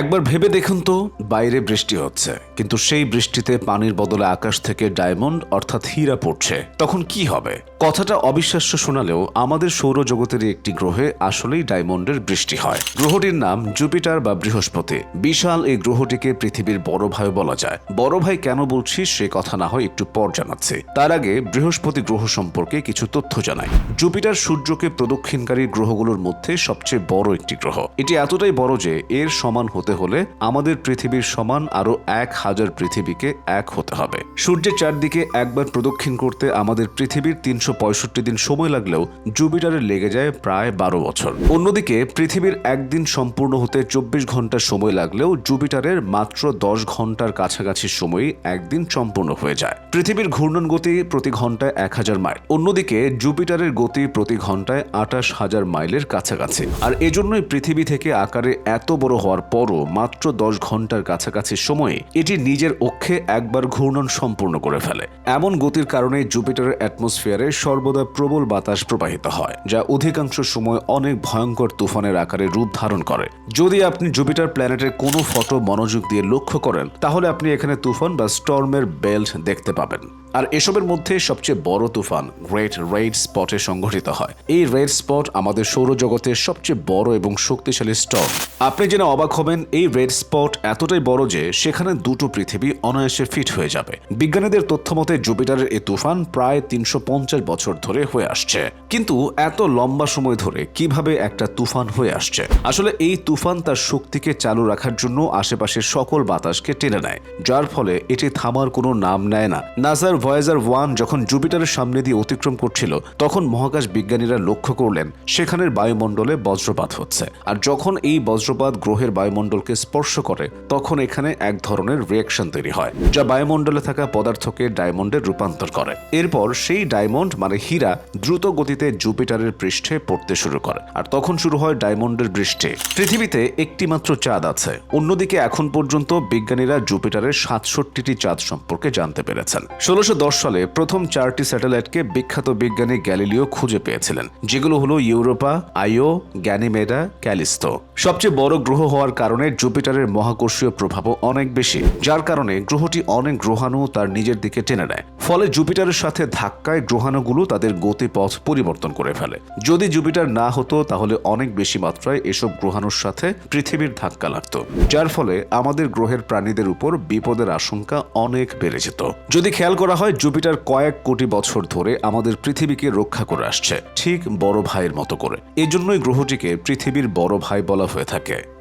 একবার ভেবে দেখুন তো, বাইরে বৃষ্টি হচ্ছে, কিন্তু সেই বৃষ্টিতে পানির বদলে আকাশ থেকে ডায়মন্ড অর্থাৎ হীরা পড়ছে। তখন কি হবে? কথাটা অবিশ্বাস্য শোনালেও আমাদের সৌরজগতের একটি গ্রহে আসলেই ডায়মন্ডের বৃষ্টি হয়। গ্রহটির নাম জুপিটার বা বৃহস্পতি। বিশাল এই গ্রহটিকে পৃথিবীর বড় ভাই বলা যায়। বড় ভাই কেন বলছি সে কথা না হয় একটু পর জানাচ্ছি। তার আগে বৃহস্পতি গ্রহ সম্পর্কে কিছু তথ্য জানাই। জুপিটার সূর্যকে প্রদক্ষিণকারী গ্রহগুলোর মধ্যে সবচেয়ে বড় একটি গ্রহ। এটি এতটাই বড় যে এর সমান হতে হলে আমাদের পৃথিবীর সমান আরও এক হাজার পৃথিবীকে এক হতে হবে। সূর্যের চারদিকে একবার প্রদক্ষিণ করতে আমাদের পৃথিবীর তিনশো পঁয়ষট্টি দিন সময় লাগলেও জুপিটারের লেগে যায় প্রায় বারো বছর। অন্যদিকে পৃথিবীর একদিন সম্পূর্ণ হতে চব্বিশ ঘণ্টা সময় লাগলেও জুপিটারের মাত্র দশ ঘণ্টার কাছাকাছি সময়ই একদিন সম্পূর্ণ হয়ে যায়। পৃথিবীর ঘূর্ণন গতি প্রতি ঘন্টায় এক হাজার মাইল। অন্যদিকে জুপিটারের গতি প্রতি ঘন্টায় আঠাশ হাজার মাইলের কাছাকাছি। আর এজন্যই পৃথিবী থেকে আকারে এত বড় হওয়ার পরও মাত্র দশ ঘণ্টার কাছাকাছি সময়ে এটি নিজের অক্ষে একবার ঘূর্ণন সম্পূর্ণ করে ফেলে। এমন গতির কারণে জুপিটারের অ্যাটমসফিয়ারে সর্বদা প্রবল বাতাস প্রবাহিত হয়, যা অধিকাংশ সময় অনেক ভয়ঙ্কর তুফানের আকারে রূপ ধারণ করে। যদি আপনি জুপিটার প্ল্যানেটের কোনো ফটো মনোযোগ দিয়ে লক্ষ্য করেন, তাহলে আপনি এখানে তুফান বা স্টর্মের বেল্ট দেখতে পাবেন। আর এসবের মধ্যে সবচেয়ে বড় তুফান গ্রেট রেড স্পটে সংঘটিত হয়। এই রেড স্পট আমাদের সৌরজগতের সবচেয়ে বড় এবং শক্তিশালী স্টক আপনি জেনে অবাক হবেন, এই রেড স্পট এতটাই বড় যে সেখানে দুটো পৃথিবী অনায়াসে ফিট হয়ে যাবে। বিজ্ঞানীদের তথ্য মতে জুপিটারের এই তুফান প্রায় তিনশো পঞ্চাশ বছর ধরে হয়ে আসছে। কিন্তু এত লম্বা সময় ধরে কীভাবে একটা তুফান হয়ে আসছে? আসলে এই তুফান তার শক্তিকে চালু রাখার জন্য আশেপাশের সকল বাতাসকে টেনে নেয়, যার ফলে এটি থামার কোনো নাম নেয় না। নাসার ভয়েজার ওয়ান যখন জুপিটারের সামনে দিয়ে অতিক্রম করছিল, তখন মহাকাশ বিজ্ঞানীরা লক্ষ্য করলেন, সেখানের বায়ুমণ্ডলে বজ্রপাত হচ্ছে। আর যখন এই বজ্রপাত গ্রহের বায়ুমণ্ডলকে স্পর্শ করে, তখন এখানে এক ধরনের রিয়াকশন তৈরি হয়, যা বায়ুমণ্ডলে থাকা পদার্থকে ডায়মন্ডে রূপান্তর করে। এরপর সেই ডায়মন্ড মানে হীরা, দ্রুত গতিতে জুপিটারের পৃষ্ঠে পড়তে শুরু করে। আর তখন শুরু হয় ডায়মন্ডের বৃষ্টি। পৃথিবীতে একটি মাত্র চাঁদ আছে। অন্যদিকে এখন পর্যন্ত বিজ্ঞানীরা জুপিটারের সাতষট্টিটি চাঁদ সম্পর্কে জানতে পেরেছেন। ষোলোশো দশ সালে প্রথম চারটি স্যাটেলাইটকে বিখ্যাত বিজ্ঞানী গ্যালিলিও খুঁজে পেয়েছিলেন, যেগুলো হলো ইউরোপা, আইও, গ্যানিমেডা, ক্যালিস্তো। সবচেয়ে বড় গ্রহ হওয়ার কারণে জুপিটারের মহাকর্ষীয় প্রভাবও অনেক বেশি, যার কারণে গ্রহটি অনেক গ্রহাণু তার নিজের দিকে টেনে নেয়। ফলে জুপিটারের সাথে ধাক্কায় গ্রহাণুগুলো তাদের গতিপথ পরিবর্তন করে ফেলে। যদি জুপিটার না হতো, তাহলে অনেক বেশি মাত্রায় এসব গ্রহাণুর সাথে পৃথিবীর ধাক্কা লাগত, যার ফলে আমাদের গ্রহের প্রাণীদের উপর বিপদের আশঙ্কা অনেক বেড়ে যেত। যদি খেয়াল করা হয়, জুপিটার কয়েক কোটি বছর ধরে আমাদের পৃথিবীকে রক্ষা করে আসছে, ঠিক বড় ভাইয়ের মতো করে। এজন্যই গ্রহটিকে পৃথিবীর বড় ভাই বলা হয়ে থাকে।